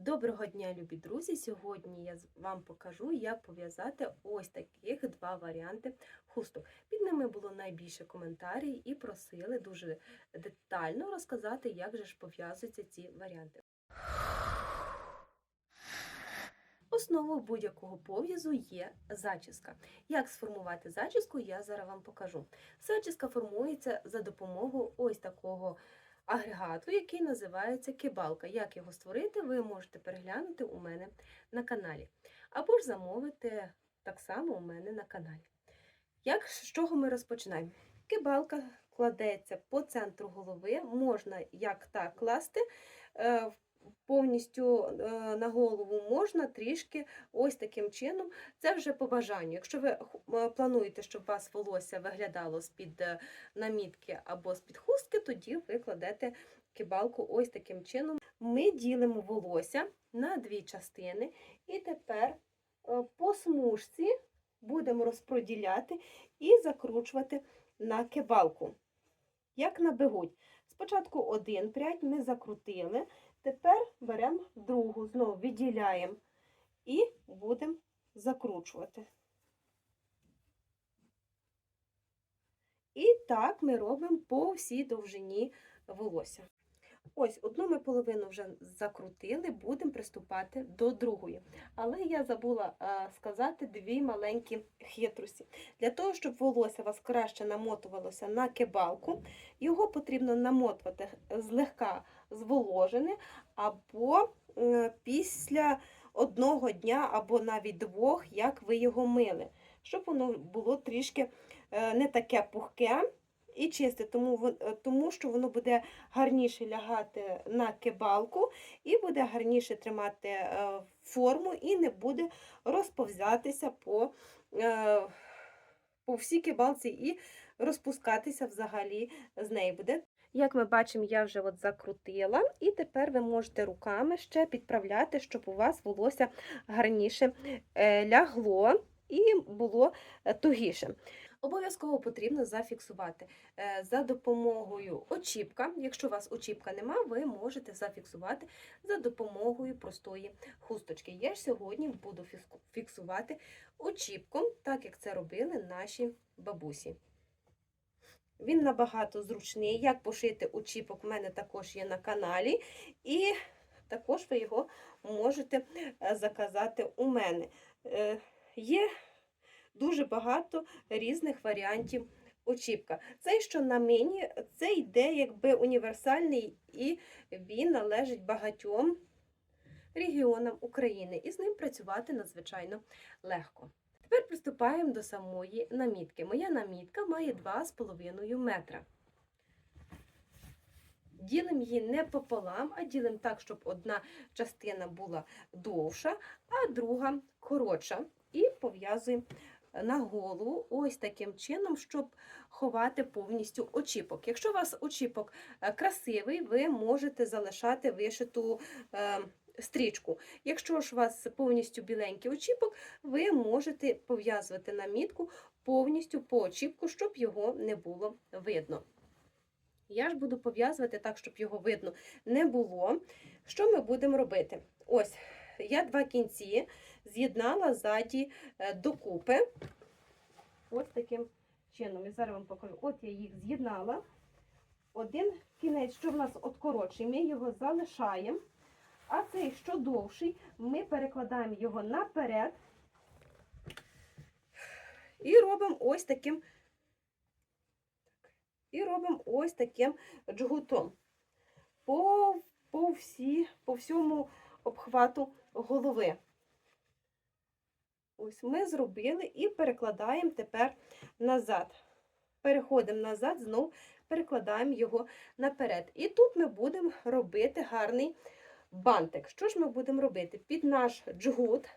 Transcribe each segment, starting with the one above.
Доброго дня, любі друзі! Сьогодні я вам покажу, як пов'язати ось таких два варіанти хусток. Під ними було найбільше коментарів і просили дуже детально розказати, як же ж пов'язуються ці варіанти. Основою будь-якого пов'язу є зачіска. Як сформувати зачіску, я зараз вам покажу. Зачіска формується за допомогою ось такого агрегату, який називається кибалка. Як його створити, ви можете переглянути у мене на каналі. Або ж замовити так само у мене на каналі. Як з чого ми розпочинаємо? Кибалка кладеться по центру голови, можна як так класти. Повністю е, на голову можна трішки ось таким чином. Це вже по бажанню. Якщо ви е, плануєте, щоб у вас волосся виглядало з-під е, намітки або з-під хустки, тоді ви кладете кибалку ось таким чином. Ми ділимо волосся на дві частини, і тепер по смужці будемо розподіляти і закручувати на кибалку. Як на бегуть. Спочатку один прядь ми закрутили, тепер беремо другу, знову відділяємо і будемо закручувати. І так ми робимо по всій довжині волосся. Ось одну ми половину вже закрутили, будемо приступати до другої. Але я забула а, сказати дві маленькі хитрості. Для того, щоб волосся вас краще намотувалося на кибалку, його потрібно намотувати злегка зволожене або е, після одного дня, або навіть двох, як ви його мили, щоб воно було трішки е, не таке пухке і чисте, тому, е, тому що воно буде гарніше лягати на кибалку і буде гарніше тримати е, форму і не буде розповзятися по, е, по всій кибалці і розпускатися взагалі з неї буде. Як ми бачимо, я вже от закрутила, і тепер ви можете руками ще підправляти, щоб у вас волосся гарніше лягло і було тугіше. Обов'язково потрібно зафіксувати е, за допомогою очіпка. Якщо у вас очіпка нема, ви можете зафіксувати за допомогою простої хусточки. Я ж сьогодні буду фіксувати очіпком, так як це робили наші бабусі. Він набагато зручний. Як пошити очіпок, в мене також є на каналі. І також ви його можете е, заказати у мене. Е, Є дуже багато різних варіантів очіпка. Цей, що на мені, це йде якби універсальний і він належить багатьом регіонам України. І з ним працювати надзвичайно легко. Тепер приступаємо до самої намітки. Моя намітка має 2,5 метра. Ділимо її не пополам, а ділимо так, щоб одна частина була довша, а друга коротша. І пов'язуємо на голову ось таким чином, щоб ховати повністю очіпок. Якщо у вас очіпок е, красивий, ви можете залишати вишиту е, стрічку. Якщо ж у вас повністю біленький очіпок, ви можете пов'язувати намітку повністю по очіпку, щоб його не було видно. Я ж буду пов'язувати так, щоб його видно не було. Що ми будемо робити? Ось, я два кінці з'єднала ззаді е, докупи. Ось таким чином. Я зараз вам покажу. От я їх з'єднала. Один кінець, що в нас от коротший, ми його залишаємо. А цей, що довший, ми перекладаємо його наперед і робимо ось таким. І робимо ось таким джгутом по, по, всі, по всьому обхвату голови. Ось ми зробили і перекладаємо тепер назад. Переходимо назад, знову перекладаємо його наперед. І тут ми будемо робити гарний бантик. Що ж ми будемо робити? Під наш джгут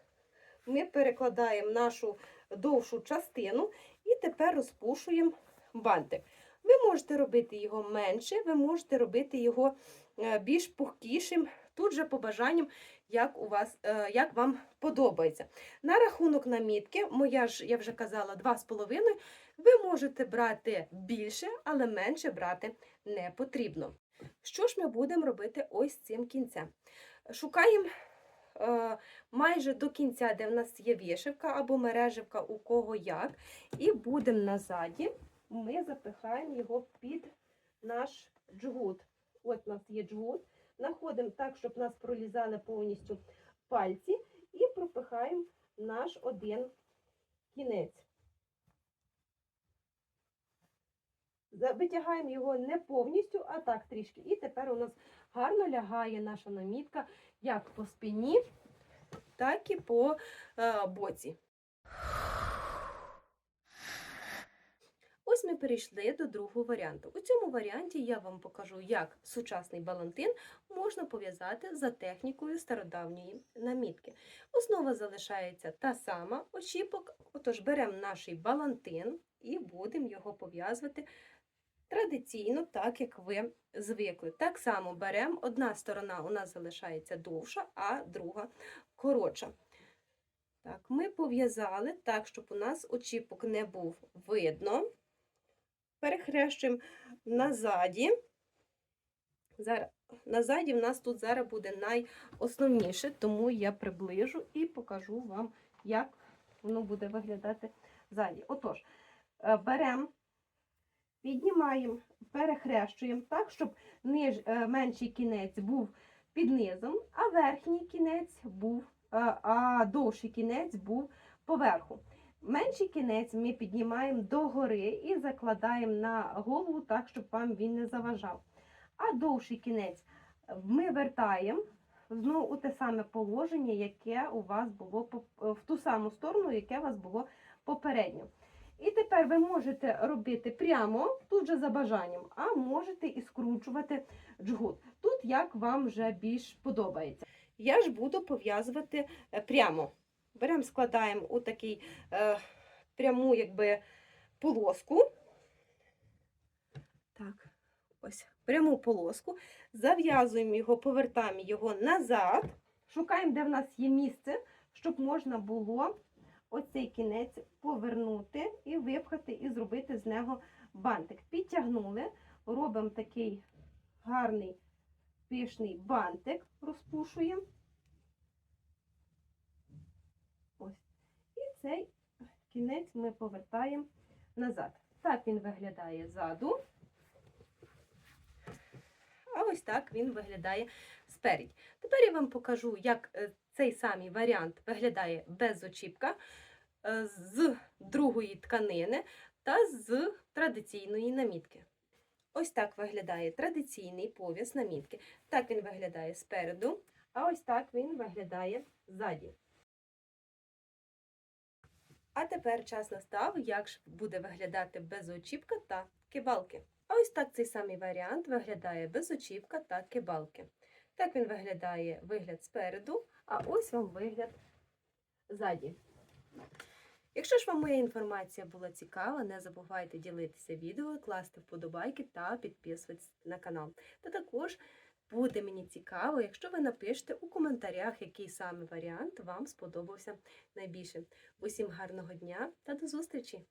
ми перекладаємо нашу довшу частину і тепер розпушуємо бантик. Ви можете робити його менше, ви можете робити його е, більш пухкішим. Тут же по бажанням, як у вас, е, як вам подобається. На рахунок намітки, моя ж, я вже казала, 2,5, ви можете брати більше, але менше брати не потрібно. Що ж ми будемо робити ось цим кінцем? Шукаємо е, майже до кінця, де в нас є вишивка або мереживка, у кого як. І будемо назаді, ми запихаємо його під наш джгут. От у нас є джгут. Находимо так, щоб нас пролізали повністю пальці, і пропихаємо наш один кінець. Витягаємо його не повністю, а так трішки. І тепер у нас гарно лягає наша намітка як по спині, так і по е, боці. Ось ми перейшли до другого варіанту. У цьому варіанті я вам покажу, як сучасний балантин можна пов'язати за технікою стародавньої намітки. Основа залишається та сама очіпок. Отож, беремо наш балантин і будемо його пов'язувати традиційно, так як ви звикли. Так само беремо, одна сторона у нас залишається довша, а друга коротша. Так, ми пов'язали так, щоб у нас очіпок не був видно. Перехрещуємо назаді. Зараз, назаді в нас тут зараз буде найосновніше, тому я приближу і покажу вам, як воно буде виглядати ззаді. Отож, е, беремо, піднімаємо, перехрещуємо так, щоб ниж, е, менший кінець був під низом, а верхній кінець був, е, а довший кінець був поверху. Менший кінець ми піднімаємо догори і закладаємо на голову так, щоб вам він не заважав. А довший кінець ми вертаємо знову у те саме положення, яке у вас було в ту саму сторону, яке у вас було попередньо. І тепер ви можете робити прямо тут же за бажанням, а можете і скручувати джгут. Тут як вам вже більш подобається. Я ж буду пов'язувати е, прямо. Беремо, складаємо у такий е, пряму якби полоску. Так, ось пряму полоску. Зав'язуємо його, повертаємо його назад. Шукаємо, де в нас є місце, щоб можна було оцей кінець повернути і випхати, і зробити з нього бантик. Підтягнули, робимо такий гарний пишний бантик, розпушуємо. Ось. І цей кінець ми повертаємо назад. Так він виглядає ззаду. А ось так він виглядає спереді. Тепер я вам покажу, як е, цей самий варіант виглядає без очіпка, е, з другої тканини та з традиційної намітки. Ось так виглядає традиційний пов'яз намітки. Так він виглядає спереду, а ось так він виглядає ззаді. А тепер час настав, як ж буде виглядати без очіпка та кибалки. А ось так цей самий варіант виглядає без очіпка та кибалки. Так він виглядає вигляд спереду, а ось вам вигляд ззаді. Якщо ж вам моя інформація була цікава, не забувайте ділитися відео, класти вподобайки та підписуватися на канал. Та також буде мені цікаво, якщо ви напишете у коментарях, який саме варіант вам сподобався найбільше. Усім гарного дня та до зустрічі!